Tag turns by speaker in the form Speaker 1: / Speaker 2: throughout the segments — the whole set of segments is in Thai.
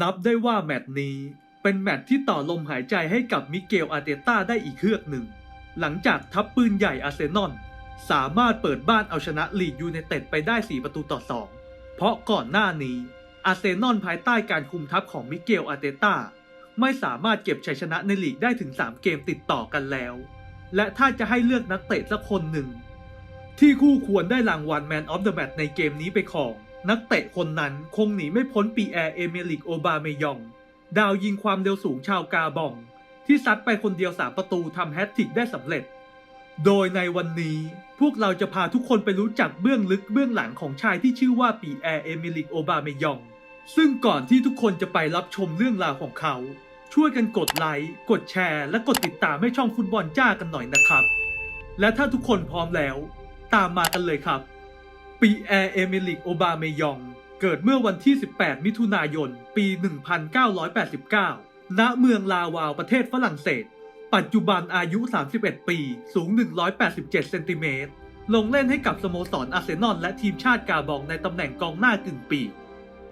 Speaker 1: นับได้ว่าแมตช์นี้เป็นแมตช์ที่ต่อลมหายใจให้กับมิเกลอาร์เตต้าได้อีกเฮือกหนึ่ง หลังจากทัพปืนใหญ่อาร์เซนอลสามารถเปิดบ้านเอาชนะลีดยูไนเต็ดไปได้ 4 ประตูต่อ 2 เพราะก่อนหน้านี้อาร์เซนอลภายใต้การคุมทัพของมิเกลอาร์เตต้าไม่สามารถเก็บชัยชนะในลีกได้ถึง 3 เกมติดต่อกันแล้ว และถ้าจะให้เลือกนักเตะสักคนหนึ่ง ที่คู่ควรได้รางวัล Man of the Match ในเกมนี้ไปครอง นักเตะคนนั้นคงหนีไม่พ้นปีแอร์เอเมลิกโอบาเมยอง ดาวยิงความเร็วสูงชาวกาบอง ที่ซัดไปคนเดียว3ประตูทำแฮตทิกได้สำเร็จ โดยในวันนี้พวกเราจะพาทุกคนไปรู้จักเบื้องลึกเบื้องหลังของชายที่ชื่อว่าปีแอร์เอเมลิกโอบาเมยอง ซึ่งก่อนที่ทุกคนจะไปรับชมเรื่องราวของเขา ช่วยกันกดไลค์กดแชร์ และกดติดตามให้ช่องฟุตบอลจ้ากันหน่อยนะครับ และถ้าทุกคนพร้อมแล้ว ตามมากันเลยครับ ปีแอร์เอเมลิกโอบาเมยอง เกิดเมื่อวันที่ 18 มิถุนายน ปี 1989 ณ เมืองลาวาวประเทศฝรั่งเศส ปัจจุบันอายุ 31 ปี สูง 187 เซนติเมตร ลงเล่นให้กับสโมสรอาร์เซนอลและทีมชาติกาบองในตำแหน่งกองหน้ากึ่งปีก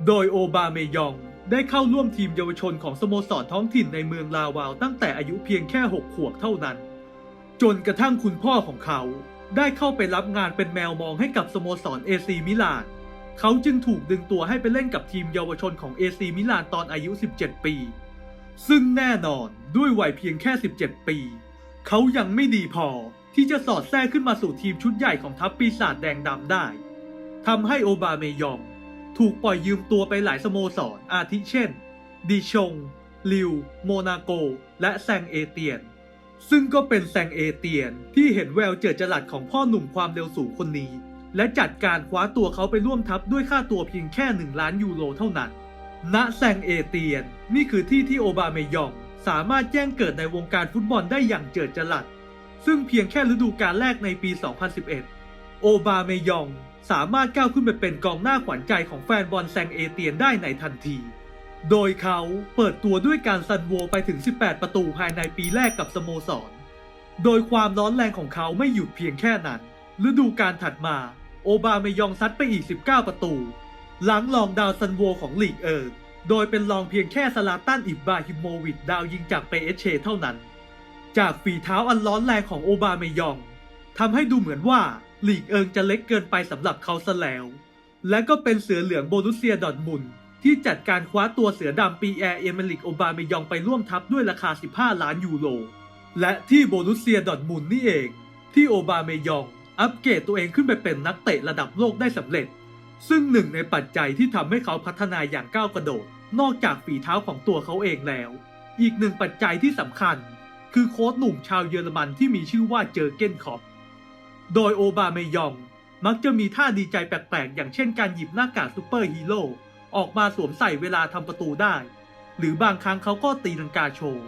Speaker 1: โดยโอบาเมยองได้เข้าร่วมทีมเยาวชนของสโมสรท้องถิ่นในเมืองลาวาวตั้งแต่อายุเพียงแค่ 6 ขวบเท่านั้น จนกระทั่งคุณพ่อของเขา ได้เข้าไปรับงานเป็นแมวมองให้กับสโมสรเอซีมิลานเขาจึงถูกดึงตัวให้ไปเล่นกับทีมเยาวชนของเอซีมิลานตอนอายุ 17 ปี ซึ่งแน่นอนด้วยวัยเพียงแค่ 17 ปี เขายังไม่ดีพอที่จะสอดแทรกขึ้นมาสู่ทีมชุดใหญ่ของทัพปีศาจแดงดำได้ทำให้โอบาเมยอง ถูกปล่อยยืมตัวไปหลายสโมสรอาทิเช่น ดิชง ลิว โมนาโก และแซงเอเตียน ซึ่งก็เป็นแซงเอเตียน ที่เห็นแววเจิดจรัสของพ่อหนุ่มความเร็วสูงคนนี้ และจัดการคว้าตัวเขาไปร่วมทัพด้วยค่าตัวเพียงแค่ 1 ล้านยูโรเท่านั้น ณแซงเอเตียน นี่คือที่ที่โอบาเมยอง สามารถแจ้งเกิดในวงการฟุตบอลได้อย่างเจิดจรัส ซึ่งเพียงแค่ฤดูกาลแรกในปี 2011 โอบาเมยองสามารถก้าวขึ้นไปเป็นกองหน้าขวัญใจของแฟนบอลแซงเอเตียนได้ในทันที โดยเขาเปิดตัวด้วยการซันโวไปถึง 18 ประตูภายในปีแรกกับสโมสร โดยความร้อนแรงของเขาไม่หยุดเพียงแค่นั้น ฤดูกาลถัดมาโอบาเมยองซัดไปอีก 19 ประตู หลังลองดาวซันโวของลีกเอิร์กโดยเป็นรองเพียงแค่สลาตันอิบบาฮิโมวิชดาวยิงจากเปเอเชเท่านั้น จากฝีเท้าอันร้อนแรงของโอบาเมยองทำให้ดูเหมือนว่าลีกเอิงจะเล็กเกินไปสำหรับเขาซะแล้ว และก็เป็นเสือเหลืองโบรุเซียดอทมุน ที่จัดการคว้าตัวเสือดำปีแอร์เอเมริกโอบาเมยองไปร่วมทัพด้วยราคา 15 ล้านยูโร และที่โบรุสเซียดอทมุนนี่เอง ที่โอบาเมยอง อัปเกรดตัวเองขึ้นไปเป็นนักเตะระดับโลกได้สำเร็จ ซึ่งหนึ่งในปัจจัยที่ทำให้เขาพัฒนาอย่างก้าวกระโดด นอกจากฝีเท้าของตัวเขาเองแล้ว อีกหนึ่งปัจจัยที่สำคัญ คือโค้ชหนุ่มชาวเยอรมันที่มีชื่อว่าเจอเกนคอปโดยโอบาเมยองมักจะมีท่าดีใจแปลกๆ อย่างเช่นการหยิบหน้ากากซูเปอร์ฮีโร่ ออกมาสวมใส่เวลาทำประตูได้ หรือบางครั้งเขาก็ตีลังกาโชว์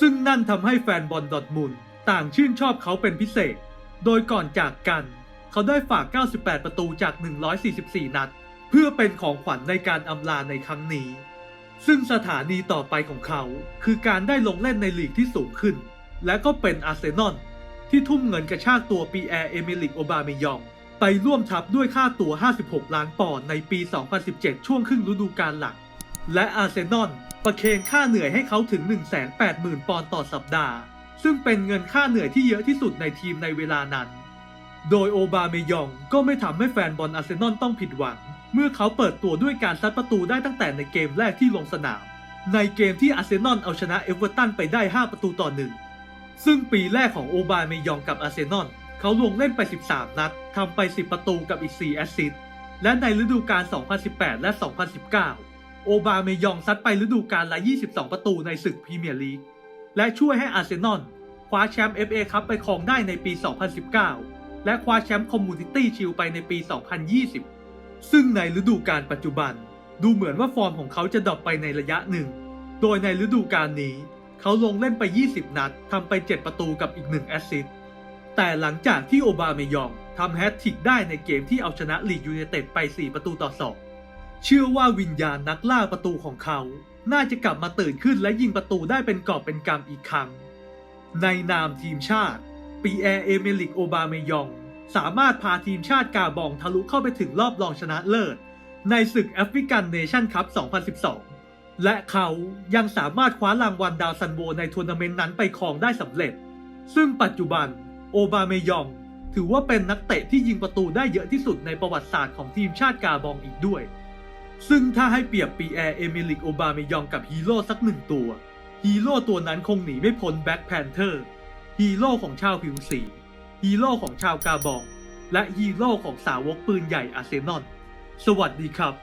Speaker 1: ซึ่งนั่นทำให้แฟนบอลดอร์ทมุนต่างชื่นชอบเขาเป็นพิเศษ โดยก่อนจากกัน เขาได้ฝาก 98 ประตูจาก 144 นัด เพื่อเป็นของขวัญในการอำลาในครั้งนี้ ซึ่งสถานีต่อไปของเขา คือการได้ลงเล่นในลีกที่สูงขึ้น และก็เป็นอาร์เซนอลที่ทุ่มเงินกระชากตัวปีแอร์เอมิลิกโอบาเมยอง ไปร่วมทัพด้วยค่าตัว56 ล้านปอนด์ในปี 2017 ช่วงครึ่งฤดูกาลหลัง และอาร์เซนอลประเคนค่าเหนื่อยให้เขาถึง 180,000 ปอนด์ต่อสัปดาห์ ซึ่งเป็นเงินค่าเหนื่อยที่เยอะที่สุดในทีมในเวลานั้น โดยโอบาเมยองก็ไม่ทำให้แฟนบอลอาร์เซนอลต้องผิดหวัง เมื่อเขาเปิดตัวด้วยการซัดประตูได้ตั้งแต่ในเกมแรกที่ลงสนาม ในเกมที่อาร์เซนอลเอาชนะเอเวอร์ตันไปได้ 5 ประตูต่อหนึ่งซึ่งปีแรกของโอบาเมยองกับอาร์เซนอล เขาลงเล่นไป 13 นัดทำไป 10 ประตูกับอีก 4 แอสซิสต์ และในฤดูกาล 2018 และ 2019 โอบาเมยองซัดไปฤดูกาลละ 22 ประตูในศึกพรีเมียร์ลีก และช่วยให้อาร์เซนอลคว้าแชมป์ FA คัพไปครองได้ในปี 2019 และคว้าแชมป์คอมมูนิตี้ชิลไปในปี 2020 ซึ่งในฤดูกาลปัจจุบัน ดูเหมือนว่าฟอร์มของเขาจะดรอปไปในระยะหนึ่ง โดยในฤดูกาลนี้ เขาลงเล่นไป 20 นัดทำไป 7 ประตูกับอีก 1 แอสซิสต์ แต่หลังจากที่โอบาเมยองทำแฮตทริกได้ในเกมที่เอาชนะลีดยูไนเต็ดไป 4 ประตูต่อ 2 เชื่อว่าวิญญาณนักล่าประตูของเขา น่าจะกลับมาตื่นขึ้นและยิงประตูได้เป็นกอบเป็นกำอีกครั้ง ในนามทีมชาติปีแอร์เอเมลิกโอบาเมยอง สามารถพาทีมชาติกาบองทะลุเข้าไปถึงรอบรองชนะเลิศ ในศึกแอฟริกันเนชั่นคัพ 2012 และเขายังสามารถคว้ารางวัลดาวซันโวในทัวร์นาเมนต์นั้นไปครองได้สำเร็จ ซึ่งปัจจุบัน โอบาเมยอง ถือว่าเป็นนักเตะที่ยิงประตูได้เยอะที่สุดในประวัติศาสตร์ของทีมชาติกาบองอีกด้วย ซึ่งถ้าให้เปรียบปีแอร์เอมิลิกโอบาเมยองกับฮีโร่สักหนึ่งตัว ฮีโร่ตัวนั้นคงหนีไม่พ้นแบ็คแพนเทอร์ฮีโร่ของชาวผิวสีฮีโร่ของชาวกาบอง และฮีโร่ของสาวกปืนใหญ่อาร์เซนอลสวัสดีครับ